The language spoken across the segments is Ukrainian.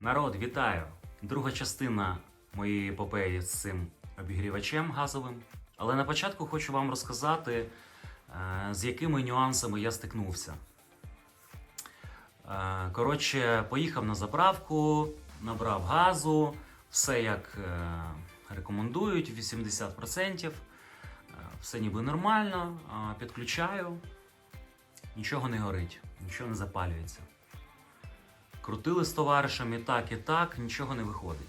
Народ, вітаю! Друга частина моєї епопеї з цим обігрівачем газовим. Але на початку хочу вам розказати, е, з якими нюансами я стикнувся. Е, Коротше, поїхав на заправку, набрав газу, все як е, рекомендують, 80%. Е, Все ніби нормально, підключаю, нічого не горить, нічого не запалюється. Крутили з товаришем і так, і так, нічого не виходить.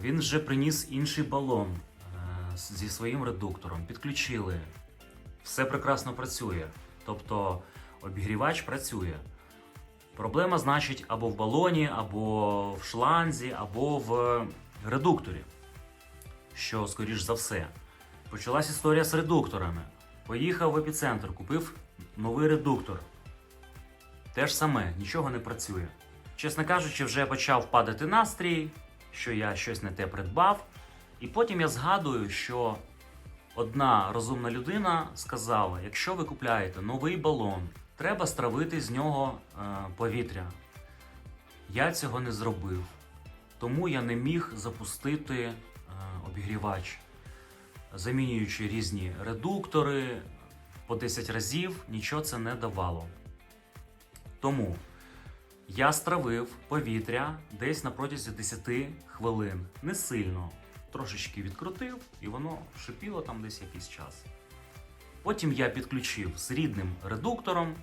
Він вже приніс інший балон е, зі своїм редуктором. Підключили. Все прекрасно працює. Тобто обігрівач працює. Проблема, значить, або в балоні, або в шланзі, або в редукторі. Що, скоріш за все. Почалась історія з редукторами. Поїхав в епіцентр, купив новий редуктор. Те ж саме, нічого не працює. Чесно кажучи, вже почав падати настрій, що я щось не те придбав. І потім я згадую, що одна розумна людина сказала: якщо ви купляєте новий балон, треба стравити з нього е, повітря. Я цього не зробив, тому я не міг запустити е, обігрівач, замінюючи різні редуктори по 10 разів, нічого це не давало. Тому я стравив повітря десь на протязі 10 хвилин. Не сильно. Трошечки відкрутив, і воно шипіло там десь якийсь час. Потім я підключив з рідним редуктором.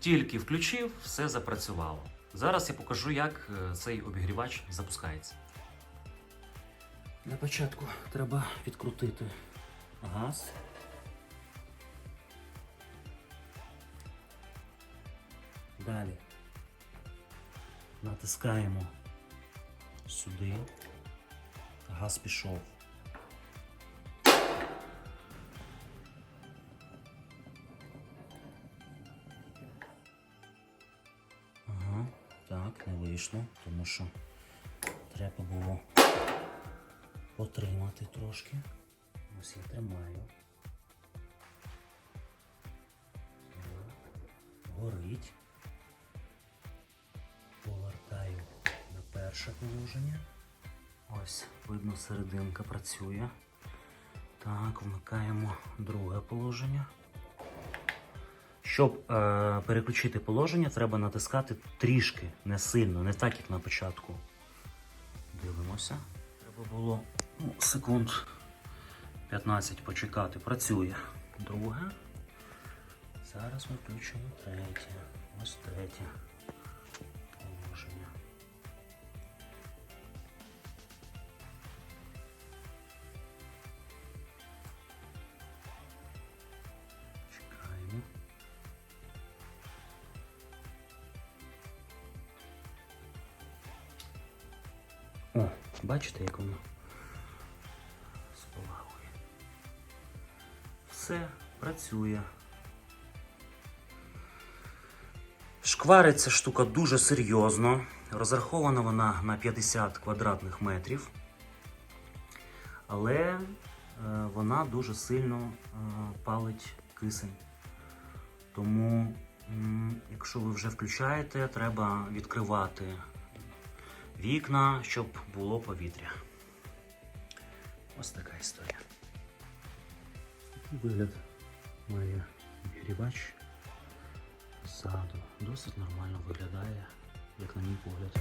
Тільки включив, все запрацювало. Зараз я покажу, як е, цей обігрівач запускається. Для початку треба відкрутити газ. Далі натискаємо сюди. Газ пішов. Ага, так, не вийшло, тому що треба було потримати трошки. Ось я тримаю. Горить. Перше положення. Ось, видно, серединка працює. Так, вмикаємо друге положення. Щоб е, переключити положення, треба натискати трішки, не сильно, не так, як на початку. Дивимося. Треба було ну, секунд 15 почекати. Працює. Друге. Зараз ми включимо третє. Ось третє О, бачите, як воно спалахує. Все працює. Шквариться штука дуже серйозно. Розрахована вона на 50 квадратних метрів. Але е, вона дуже сильно е, палить кисень. Тому, якщо ви вже включаєте, треба відкривати вікна, щоб було повітря. Ось така історія. Вигляд має обігрівач ззаду. Досить нормально виглядає, як на мій погляд.